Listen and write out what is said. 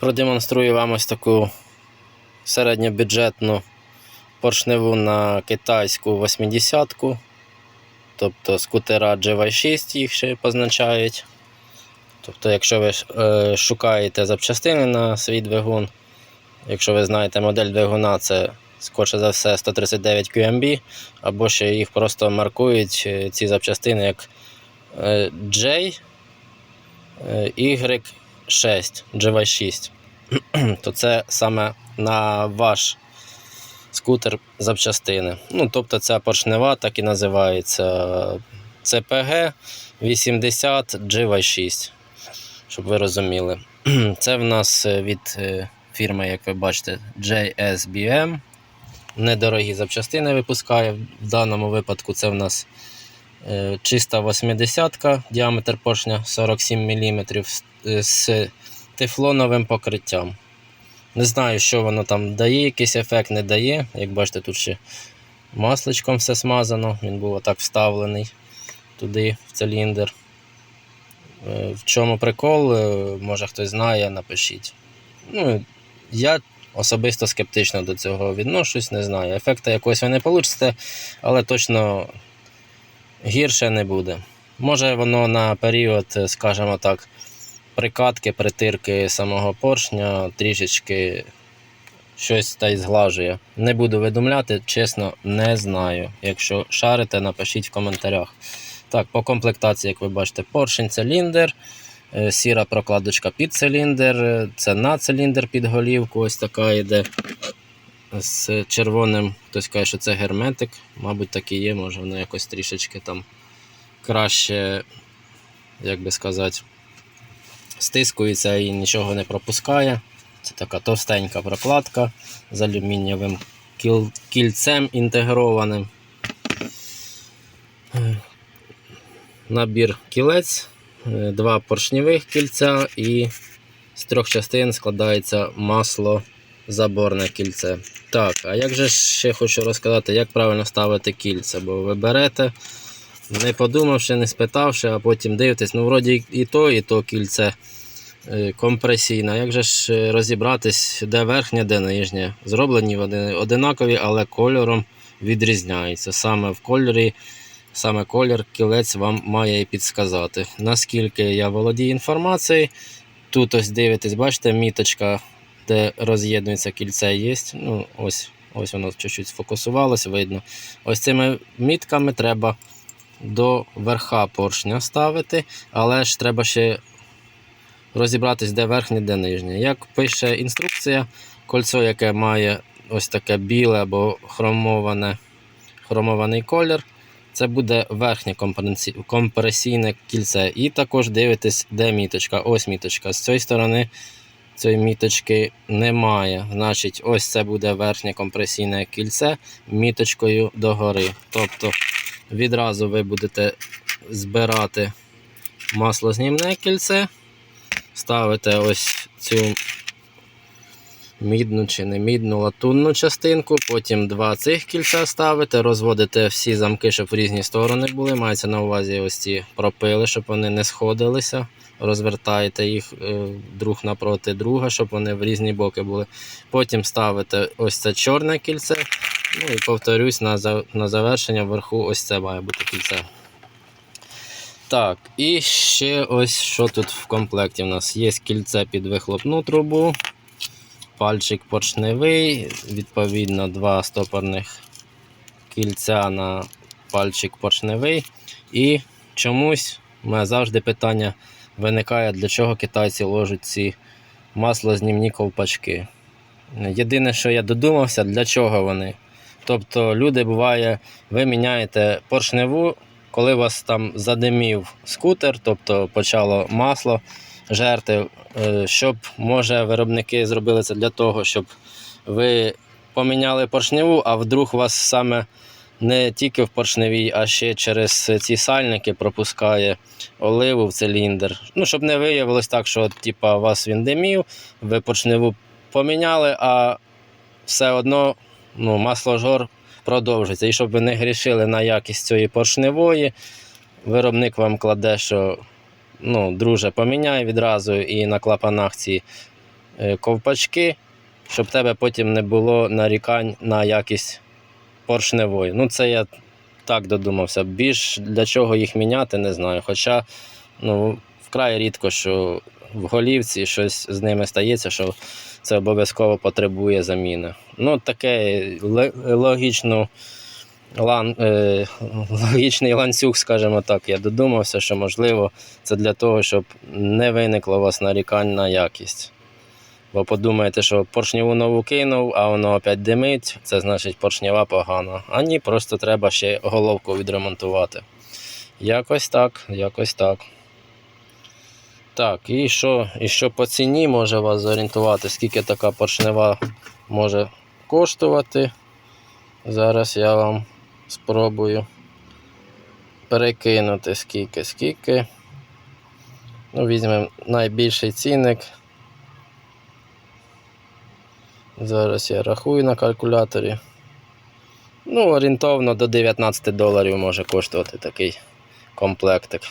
Продемонструю вам ось таку середньобюджетну поршневу на китайську 80-ку. Тобто скутера GY6 їх ще позначають. Тобто, якщо ви е, шукаєте запчастини на свій двигун, якщо ви знаєте модель двигуна, це скорше за все 139 QMB, ем або ще їх просто маркують е, ці запчастини як е, J, е, Y 6, GV 6, то це саме на ваш скутер запчастини. Ну, Тобто ця поршнева так і називається CPG 80 GV 6, щоб ви розуміли. Це в нас е, від е, фірми, як ви бачите, JSBM. Ем. Недорогі запчастини випускає. В даному випадку це в нас чиста 80 діаметр поршня 47 мм з тефлоновим покриттям. Не знаю, що воно там дає, якийсь ефект не дає. Як бачите, тут ще масличком все смазано, він був отак вставлений туди, в циліндр. Е, В чому прикол, е, може хтось знає, напишіть. Ну, я особисто скептично до цього відношусь, не знаю. Ефекта якогось ви не получите, але точно гірше не буде. Може воно на період, е, скажімо так, прикатки, притирки самого поршня трішечки щось та й зглажує. Не буду видумляти, чесно, не знаю. Якщо шарите, напишіть в коментарях. Так, по комплектації, як ви бачите, поршень, циліндр, е, сіра прокладочка під циліндр, е, це на циліндр під голівку, ось така йде. З червоним, хтось каже, що це герметик, мабуть, так і є, може воно якось трішечки там краще, як би сказати, стискується і нічого не пропускає. Це така товстенька прокладка з алюмінієвим кільцем інтегрованим. Набір кілець, два поршневих кільця і з трьох частин складається масло заборне кільце. Так, а як же ще хочу розказати, як правильно ставити кільця, бо ви берете, не подумавши, не спитавши, а потім дивитесь, ну вроді і то, і то кільце е, компресійне. Як же ж е, розібратись, де верхнє, де нижнє? Зроблені вони одинакові, але кольором відрізняються. Саме в кольорі, саме колір кілець вам має і підсказати. Наскільки я володію інформацією, тут ось дивитесь, бачите, міточка, де роз'єднується кільце є. Ну, ось, ось воно чуть-чуть сфокусувалося, видно. Ось цими мітками треба до верха поршня ставити, але ж треба ще розібратись, де верхнє, де нижнє. Як пише інструкція, кольцо, яке має ось таке біле або хромоване, хромований колір, це буде верхнє компресійне кільце. І також дивитесь, де міточка. Ось міточка. З цієї сторони цієї міточки немає. Значить, ось це буде верхнє компресійне кільце міточкою догори. Тобто відразу ви будете збирати маслознімне кільце, ставите ось цю мідну чи не мідну латунну частинку, потім два цих кільця ставите, розводите всі замки, щоб в різні сторони були. Мається на увазі ось ці пропили, щоб вони не сходилися. Розвертаєте їх е, друг напроти друга, щоб вони в різні боки були. Потім ставите ось це чорне кільце. Ну і повторюсь, на, на завершення вверху ось це має бути кільце. Так, і ще ось що тут в комплекті. У нас є кільце під вихлопну трубу, пальчик поршневий, відповідно, два стопорних кільця на пальчик поршневий. І чомусь у мене завжди питання виникає, для чого китайці ложать ці маслознімні ковпачки. Єдине, що я додумався, для чого вони. Тобто, люди буває, ви міняєте поршневу, коли у вас там задимів скутер, тобто почало масло жерти, е, щоб може виробники зробили це для того, щоб ви поміняли поршневу, а вдруг вас саме не тільки в поршневій, а ще через ці сальники пропускає оливу в циліндр. Ну, щоб не виявилось так, що типа, вас він димів, ви поршневу поміняли, а все одно ну, масложор продовжиться. І щоб ви не грішили на якість цієї поршневої, виробник вам кладе, що ну, друже, поміняй відразу і на клапанах ці е, ковпачки, щоб тебе потім не було нарікань на якість поршневої. Ну, це я так додумався. Більш для чого їх міняти, не знаю. Хоча ну, вкрай рідко, що в голівці щось з ними стається, що це обов'язково потребує заміни. Ну, таке логічно, лан, е, логічний ланцюг, скажімо так, я додумався, що можливо це для того, щоб не виникло у вас нарікань на якість. Бо подумаєте, що поршневу нову кинув, а воно опять димить, це значить поршнева погана. А ні, просто треба ще головку відремонтувати. Якось так, якось так. Так, і що, і що по ціні може вас зорієнтувати, скільки така поршнева може коштувати. Зараз я вам спробую перекинути скільки, скільки. Ну, візьмемо найбільший цінник. Зараз я рахую на калькуляторі. Ну, орієнтовно до 19 доларів може коштувати такий комплектик.